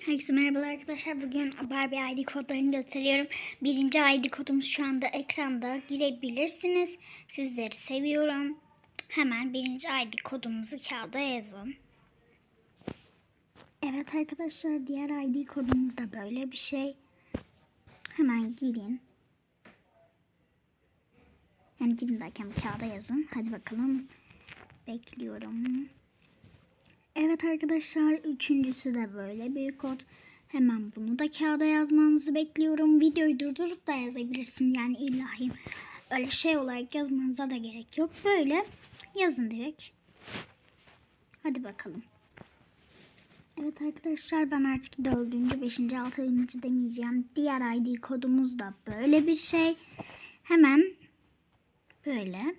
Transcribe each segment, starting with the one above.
Herkese merhabalar arkadaşlar. Bugün Barbie ID kodlarını gösteriyorum. Birinci ID kodumuz şu anda ekranda. Girebilirsiniz. Sizleri seviyorum. Hemen birinci ID kodumuzu kağıda yazın. Evet arkadaşlar diğer ID kodumuz da böyle bir şey. Hemen girin. Yani girin derken kağıda yazın. Hadi bakalım. Bekliyorum. Evet arkadaşlar üçüncüsü de böyle bir kod. Hemen bunu da kağıda yazmanızı bekliyorum. Videoyu durdurup da yazabilirsin. Yani illahi öyle şey olarak yazmanıza da gerek yok. Böyle yazın direkt. Hadi bakalım. Evet arkadaşlar ben artık dördüncü, beşinci, altıncı demeyeceğim. Diğer ID kodumuz da böyle bir şey. Hemen böyle.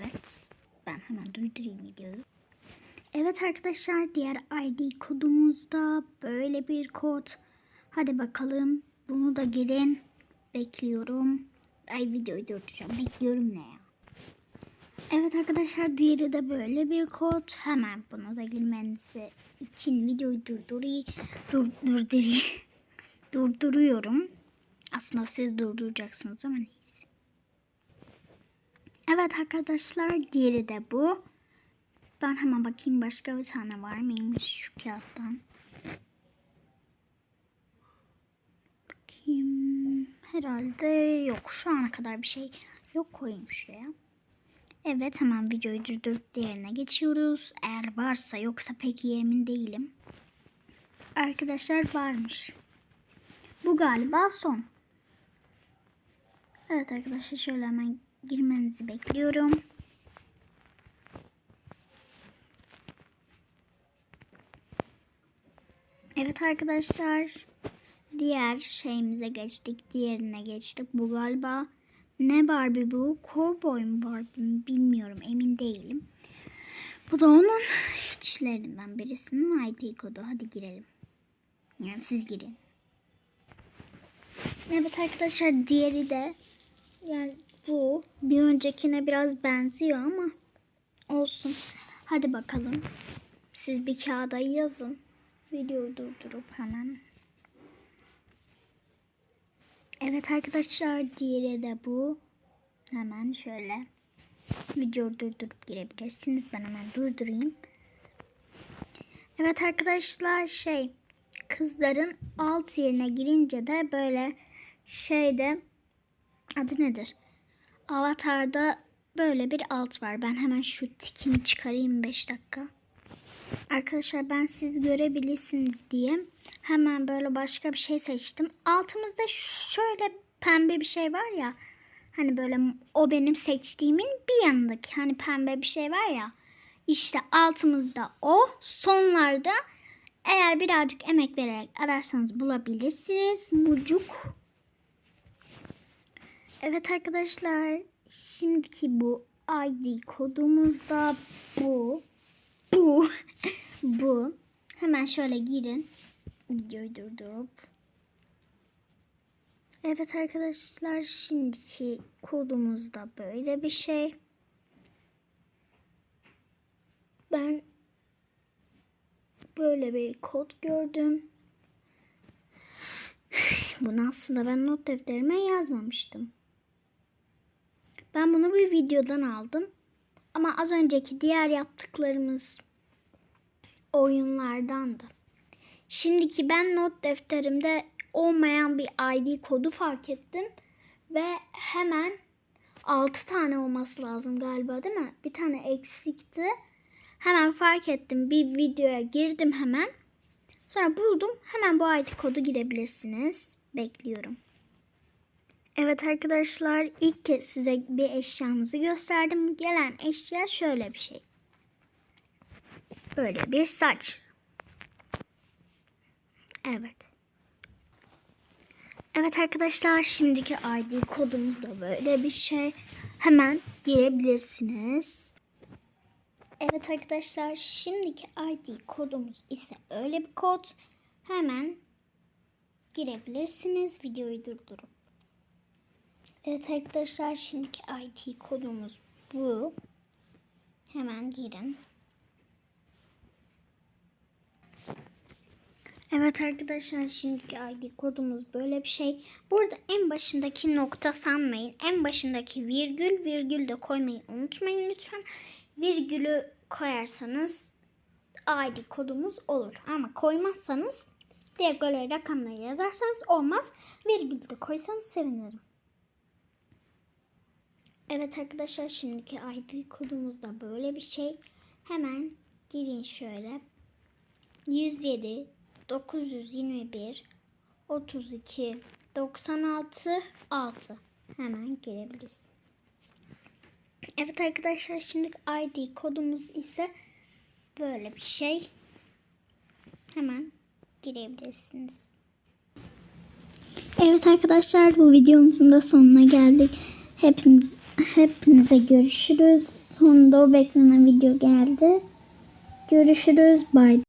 Evet. Ben hemen durdurayım videoyu. Evet arkadaşlar diğer ID kodumuz da böyle bir kod. Hadi bakalım. Bunu da girin. Bekliyorum. Ay videoyu durduracağım. Bekliyorum ne ya? Evet arkadaşlar diğeri de böyle bir kod. Hemen bunu da girmenizi için videoyu durdurayım. Dur, durdurayım. Durduruyorum. Aslında siz durduracaksınız ama neyse. Evet arkadaşlar diğeri de bu. Ben hemen bakayım başka bir tane var mıymış şu kağıttan. Bakayım. Herhalde yok. Şu ana kadar bir şey yok koyayım şuraya. Evet hemen videoyu durdurup diğerine geçiyoruz. Eğer varsa yoksa pek emin değilim. Arkadaşlar varmış. Bu galiba son. Evet arkadaşlar şöyle hemen girmenizi bekliyorum. Evet arkadaşlar. Diğer şeyimize geçtik. Diğerine geçtik. Bu galiba ne Barbie bu? Cowboy mu Barbie mi bilmiyorum. Emin değilim. Bu da onun içlerinden birisinin ID kodu. Hadi girelim. Yani siz girin. Evet arkadaşlar diğeri de yani bu bir öncekine biraz benziyor ama olsun. Hadi bakalım. Siz bir kağıda yazın. Videoyu durdurup hemen. Evet arkadaşlar diğeri de bu. Hemen şöyle videoyu durdurup girebilirsiniz. Ben hemen durdurayım. Evet arkadaşlar şey kızların alt yerine girince de böyle şeyde adı nedir? Avatar'da böyle bir alt var. Ben hemen şu tikini çıkarayım 5 dakika. Arkadaşlar ben siz görebilirsiniz diye hemen böyle başka bir şey seçtim. Altımızda şöyle pembe bir şey var ya. Hani böyle o benim seçtiğimin bir yanındaki hani pembe bir şey var ya. İşte altımızda o. Sonlarda eğer birazcık emek vererek ararsanız bulabilirsiniz. Mucuk. Evet arkadaşlar. Şimdiki bu ID kodumuz da bu. Bu. bu. Hemen şöyle girin. Videoyu durdurup. Evet arkadaşlar şimdiki kodumuz da böyle bir şey. Ben böyle bir kod gördüm. Bunu aslında ben not defterime yazmamıştım. Ben bunu bir videodan aldım. Ama az önceki diğer yaptıklarımız oyunlardandı. Şimdiki ben not defterimde olmayan bir ID kodu fark ettim. Ve hemen 6 tane olması lazım galiba değil mi? Bir tane eksikti. Hemen fark ettim. Bir videoya girdim hemen. Sonra buldum. Hemen bu ID kodu girebilirsiniz. Bekliyorum. Evet arkadaşlar ilk kez size bir eşyamızı gösterdim. Gelen eşya şöyle bir şey. Böyle bir saç. Evet. Evet arkadaşlar şimdiki ID kodumuz da böyle bir şey. Hemen girebilirsiniz. Evet arkadaşlar şimdiki ID kodumuz ise öyle bir kod. Hemen girebilirsiniz videoyu durdurup. Evet arkadaşlar şimdiki ID kodumuz bu. Hemen girin. Evet arkadaşlar şimdiki ID kodumuz böyle bir şey. Burada en başındaki nokta sanmayın. En başındaki virgül virgül de koymayı unutmayın lütfen. Virgülü koyarsanız ID kodumuz olur. Ama koymazsanız böyle rakamları yazarsanız olmaz. Virgül de koysanız sevinirim. Evet arkadaşlar şimdiki ID kodumuz da böyle bir şey. Hemen girin şöyle. 107 921 32 96 6 hemen girebiliriz. Evet arkadaşlar şimdi ID kodumuz ise böyle bir şey. Hemen girebilirsiniz. Evet arkadaşlar bu videomuzun da sonuna geldik. Hepiniz hepinize görüşürüz. Sonunda o beklenen video geldi. Görüşürüz. Bye.